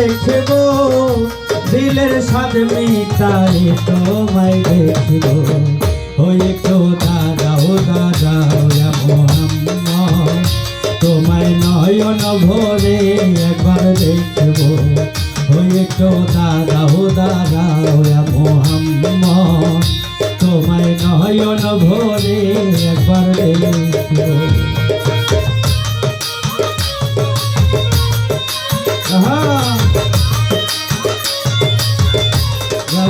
দেখব দিলের স্বাদ মিটাই তোমায় দেখব ওই একটু দাঁড়াও দাঁড়াও মোহাম্মদ তোমায় নয়ন ভরে একবার দেখব। ওই একটু ও দাঁড়াও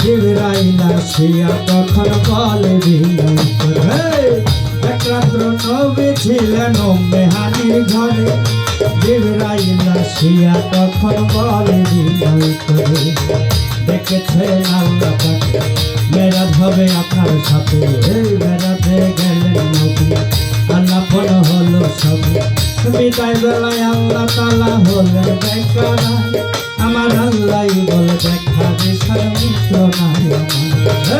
জিবরাইলা শিয়া তখন বলে! একমাত্র নবী ছিলেন মেহানির ঘরে জিবরাইলা শিয়া তখন বলে দেখেছেন আল্লাহ মেরাজ হবে আপনার সাথে মেরাজে গেলেন নবী আল্লাহ ফল হলো সব বিদায় বেলায় আল্লাহ তালা হলেন বেকার আমার আল্লাহ বলে দেখা দেশার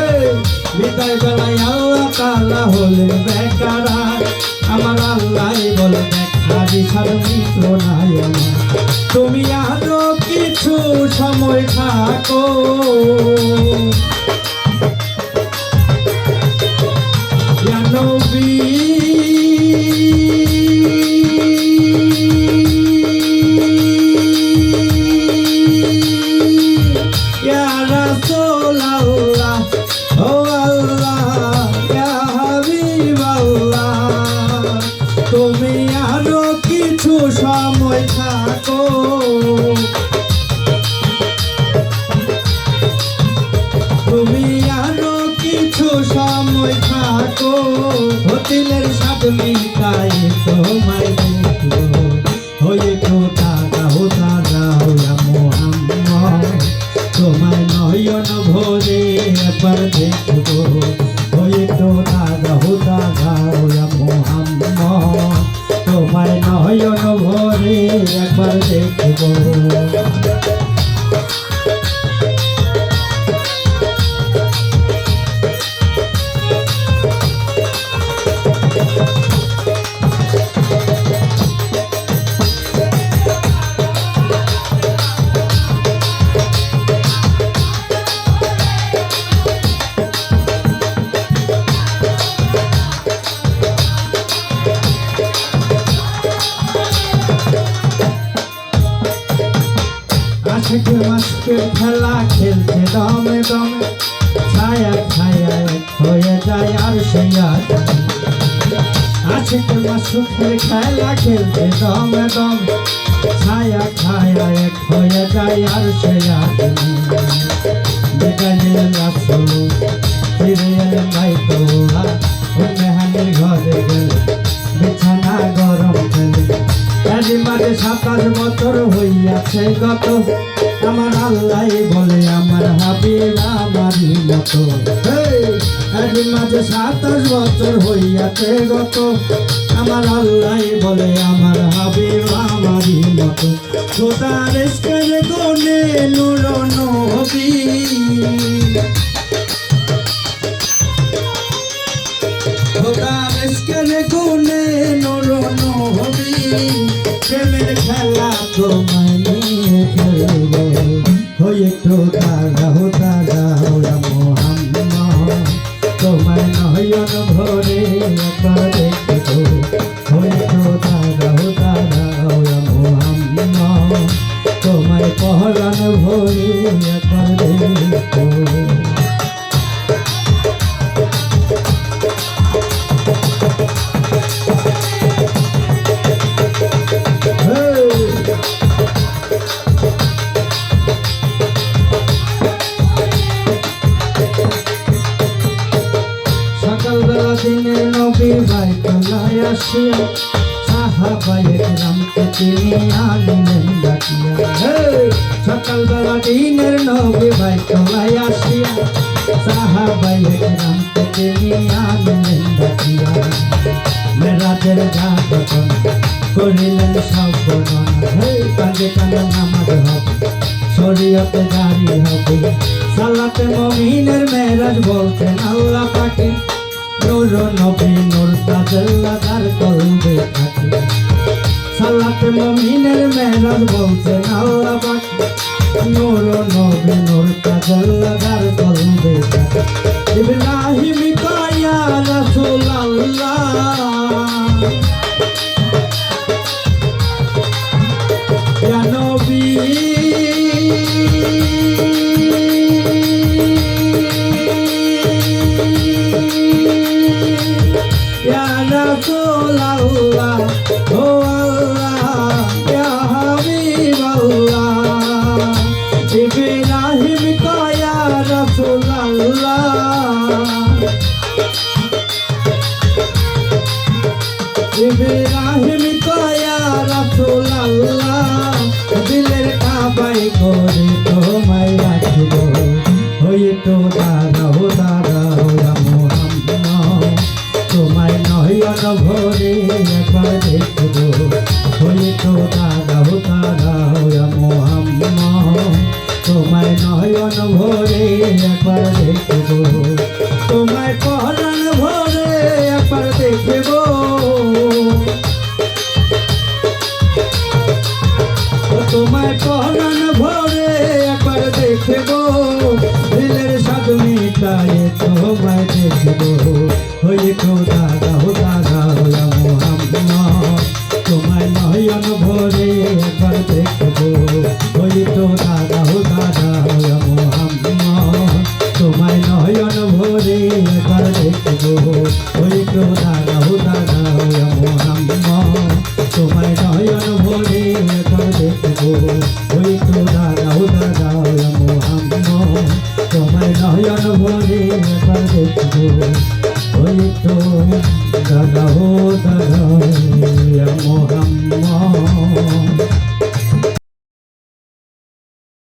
এই বিদায় বেলায় আল্লাহ তালা হলেন হোটেলের স্বাদ মিটাই তোমায় দেখব। হয়ে তো দাদা হো দাদা হইয়া মোহাম্মদ তোমায় নয়ন ভরে একবার দেখব। হয়ে তো দাদা হো দাদা হইয়া মোহাম্মদ তোমায় নয়ন ভরে একবার দেখব। আজকে মাসকে খেলা খেলছে দমে দমে। ছায়া ছায়া হয়ে যায় আর সেইয়া আজকে মাসুকের খেলা খেলছে দমে দমে। ছায়া ছায়া, এক হয়ে যায় আর সেইয়া বিকালের রাসুল ফিরে তোরা ওই মেহানির ঘরে গেলে বিছানা গরম ফেলে মাঝে সাতাশ বছর হইয়াছে গত আমার আল্লাহ বলে, আমার হাবিব আমারই মতো! এরই মাঝে সাতাশ বছর হইয়াছে গত আমার আল্লাহ বলে, আমার হাবিব আমারই মতো। খোদার ইশকের গুণে নূর খেলা তোমায় নিয়ে খেলব হয়ে তো দাদা হো তোলায় আসিয়া সাহাবাই রামকে তিনি আনিলেন ডাকিয়া! সকালবেলা দিনের নবী ভাই তোলাই আসিয়া একরাম থেকে নিয়ে আনলেন ডাকিয়া। মেরাজের রাত যখন করিলেন সব বর্ণনা। কাঁদে কাঁদে নামাজ হবে, শরীয়তে জারি হবে। সালাতে মমিনের মেরাজ বলতেন আল্লাহ পাকে। নূর নবী নূর তাজল্লা তার কলবে থাকে সালাতে মমিনের মেরাজ বলতেন আল্লাহ পাক নূর নবী নূর তাজল্লা তার কলবে থাকে ইব্রাহিম কায়া ইব্রাহিম কয়া রাসূলুল্লাহ, দিলের কাবাই করে তোমায় রাখিব। হইতো দাঁড়াও দাঁড়াও মোহাম্মদ, তোমায় নয়ন ভরে ভরে একবার দেখব। হইতো দাদা দাদা মোহাম্মদ তোমায় নয়ন ভরে একবার দেখব। হইতো দাদা দাদা মোহাম্মদ তোমায় নয়ন ভরে একবার দেখব।